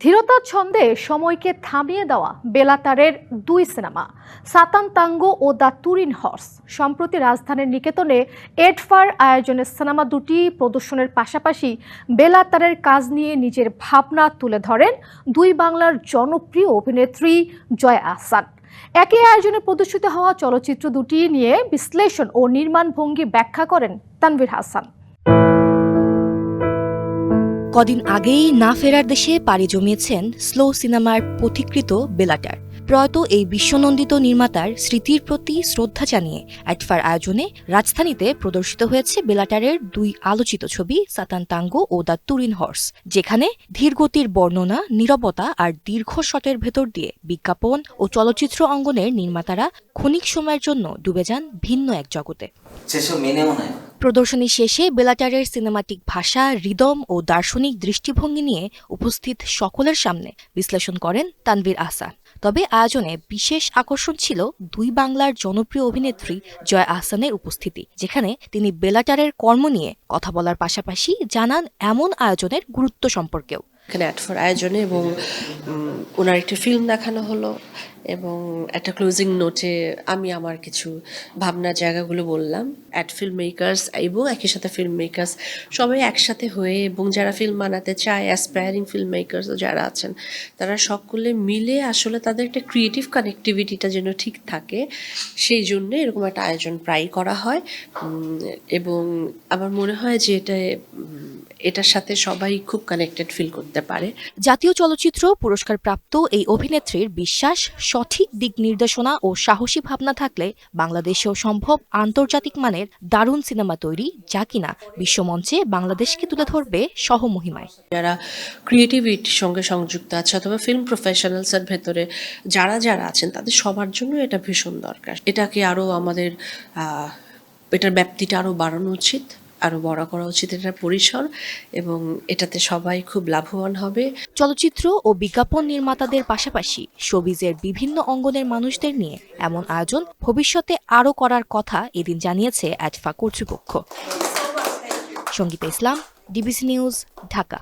ধীরতার ছন্দে সময়কে থামিয়ে দেওয়া বেলাতারের দুই সিনেমা সাতান তাঙ্গো ও দ্য তুরিন হর্স। সম্প্রতি রাজধানীর নিকেতনে এডফার আয়োজনের সিনেমা দুটি প্রদর্শনের পাশাপাশি বেলাতারের কাজ নিয়ে নিজের ভাবনা তুলে ধরেন দুই বাংলার জনপ্রিয় অভিনেত্রী জয়া আহসান। একই আয়োজনে প্রদর্শিত হওয়া চলচ্চিত্র দুটি নিয়ে বিশ্লেষণ ও নির্মাণ ভঙ্গি ব্যাখ্যা করেন তানভীর হাসান। কদিন আগেই না ফেরার দেশে পাড়ি জমিয়েছেন স্লো সিনেমার পথিকৃত বেলাটার। প্রয়াত এই বিশ্বনন্দিত নির্মাতার স্মৃতির প্রতি শ্রদ্ধা জানিয়ে অ্যাটফার আয়োজনে রাজধানীতে প্রদর্শিত হয়েছে বেলাটারের দুই আলোচিত ছবি সাতান তাঙ্গো ও দ্য তুরিন হর্স, যেখানে ধীরগতির বর্ণনা, নীরবতা আর দীর্ঘ শটের ভেতর দিয়ে বিজ্ঞাপন ও চলচ্চিত্র অঙ্গনের নির্মাতারা ক্ষণিক সময়ের জন্য ডুবে যান ভিন্ন এক জগতে। প্রদর্শনী শেষে বেলাটারের সিনেমাটিক ভাষা রিদম ও দার্শনিক দৃষ্টিভঙ্গি নিয়ে উপস্থিত সকলের সামনে বিশ্লেষণ করেন তানভীর আহসান। তবে আয়োজনে বিশেষ আকর্ষণ ছিল দুই বাংলার জনপ্রিয় অভিনেত্রী জয় আহসানের উপস্থিতি, যেখানে তিনি বেলাটারের কর্ম নিয়ে কথা বলার পাশাপাশি জানান এমন আয়োজনের গুরুত্ব সম্পর্কেও। এখানে আয়োজনে এবং ওনার একটি ফিল্ম দেখানো হলো। এবং একটা ক্লোজিং নোটে আমি আমার কিছু ভাবনার জায়গাগুলো বললাম। অ্যাড ফিল্ম মেকার্স এবং একই সাথে ফিল্ম মেকার্স সবাই একসাথে হয়ে এবং যারা ফিল্ম বানাতে চায় অ্যাসপায়ারিং ফিল্ম মেকার্সও যারা আছেন, তারা সকলে মিলে আসলে তাদের একটা ক্রিয়েটিভ কানেক্টিভিটিটা যেন ঠিক থাকে, সেই জন্য এরকম একটা আয়োজন প্রায়ই করা হয়। এবং আমার মনে হয় যে এটা এটার সাথে সবাই খুব কানেক্টেড ফিল করতে পারে। জাতীয় চলচ্চিত্র পুরস্কার প্রাপ্ত এই অভিনেত্রীর বিশ্বাস সঠিক দিক নির্দেশনা ও সাহসী ভাবনা থাকলে বাংলাদেশেও সম্ভব আন্তর্জাতিক মানের দারুণ সিনেমা তৈরি, যা কিনা বিশ্বমঞ্চে বাংলাদেশকে তুলে ধরবে সহমহিমায়। যারা ক্রিয়েটিভিটির সঙ্গে সংযুক্ত আছে অথবা ফিল্ম প্রফেশনালসের ভেতরে যারা যারা আছেন, তাদের সবার জন্য এটা ভীষণ দরকার। এটাকে আরও আমাদের এটার ব্যাপ্তিটা আরও বাড়ানো উচিত। আরও বড় করা উচিত এটার পরিসর, এবং এটাতে সবাই খুব লাভবান হবে। চলচ্চিত্র ও বিজ্ঞাপন নির্মাতাদের পাশাপাশি শোবিজের বিভিন্ন অঙ্গনের মানুষদের নিয়ে এমন আয়োজন ভবিষ্যতে আরও করার কথা এদিন জানিয়েছে অ্যাডফা কর্তৃপক্ষ। Sangita Islam, DBC news, Dhaka.